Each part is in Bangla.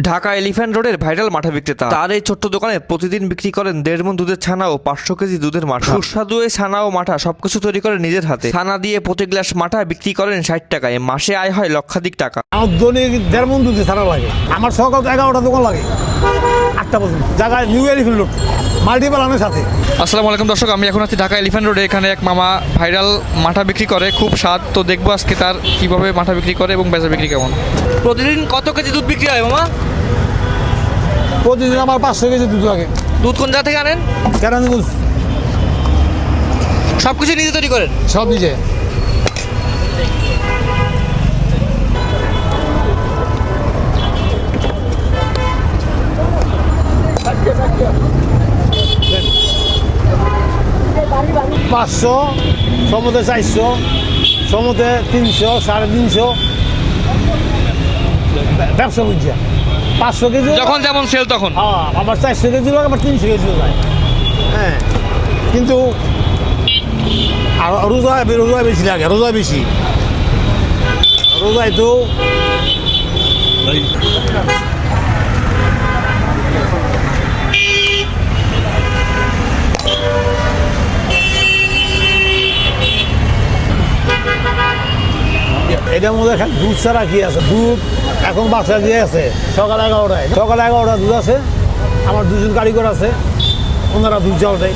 ঢাকা এলিফ্যান্ট রোডের ভাইরাল মাঠা বিক্রেতা। তার এই ছোট্ট দোকানে প্রতিদিন বিক্রি করেন দেড় মন দুধের ছানা ও পাঁচশো কেজি দুধের মাঠা। সুস্বাদু এই ছানা ও মাঠা সবকিছু তৈরি করে নিজের হাতে। ছানা দিয়ে প্রতি গ্লাস মাঠা বিক্রি করেন ষাট টাকায়। মাসে আয় হয় লক্ষাধিক টাকা। আমার দৈনিক দেড় মন দুধের ছানা লাগে। আমার সকাল এগারোটা দোকান লাগে। আটটা পর্যন্ত। জায়গায় নিউ এলিফ্যান্ট রোড। মাল্টিপ্লানের সাথে। আসসালামু আলাইকুম দর্শক আমি এখন আছি ঢাকা এলিফ্যান্ট রোডে এখানে এক মামা ভাইরাল মাঠা বিক্রি করে খুব স্বাদ। তো দেখব আজকে তার কীভাবে মাঠা বিক্রি করে এবং বেচা বিক্রি কেমন। প্রতিদিন কত কেজি দুধ বিক্রি হয় মামা? প্রতিদিন আমার পাঁচশো কেজি দুধ লাগে। দুধ কোন জায়গা থেকে আনেন? কেরানীগঞ্জ। সব কিছু নিজে তৈরি করেন? সব নিজে। পাঁচশো সমুদ্রে চারশো সমুদ্রে তিনশো সাড়ে তিনশো। ব্যবসা বুঝছে। পাঁচশো কেজি যখন যেমন সেল তখন। হ্যাঁ আমার চারশো কেজি লাগে আমার তিনশো কেজি যায়। হ্যাঁ কিন্তু আর রোজা রোজা বেশি লাগে রোজা বেশি। রোজায় তো এটার মধ্যে দুধ ছাড়া কি আছে? দুধ এখন বাচ্চা দিয়ে আছে সকাল এগারোটায়। সকাল এগারোটা দুধ আছে আমার দুজন কারিগর আছে ওনারা দুধ জাল দেয়।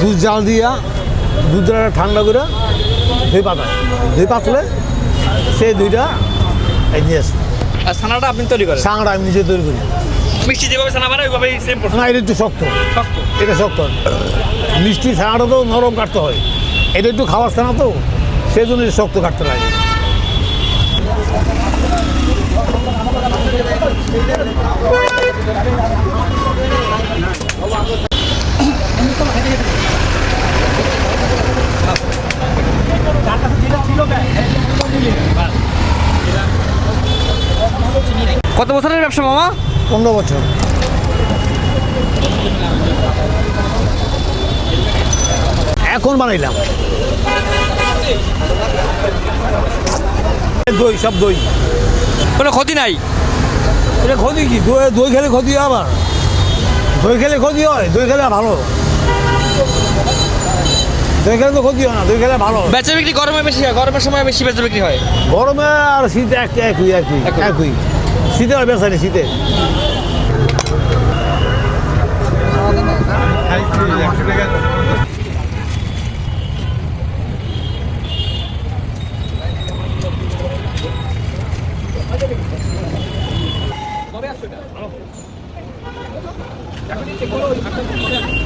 দুধ জাল দিয়া দুধটা ঠান্ডা করে দুই পাতায় দুই পাতলে সেই দুইটা এই নিয়ে আসে। আর ছানাটা আপনি তৈরি করেন? সাংটা আমি নিজে তৈরি করি। মিষ্টি যেভাবে ছানা বানায় ওইভাবেই সেম না এটা একটু শক্ত। শক্ত? এটা শক্ত। মিষ্টি ছানাটা তো নরম কাটতে হয়। এটা একটু খাওয়ার ছানা তো। সেই জন্য শক্ত কাটতে লাগে। কত বছরের ব্যবসা মামা? পনেরো বছর। এখন বানাইলাম। দই সব দই। কোনো ক্ষতি নাই? এটা ক্ষতি কি? দই দই খেলে ক্ষতি হয় আবার? দই খেলে ক্ষতি হয় দই খেলে ভালো। দই খেলে তো ক্ষতি হয় না দই খেলে ভালো। বেচা বিক্রি গরমে বেশি হয় গরমের সময় বেশি বেচা বিক্রি হয়? গরমে আর শীতে এক একই একই একই। একই। শীতে আর বেচা শীতে। みんな。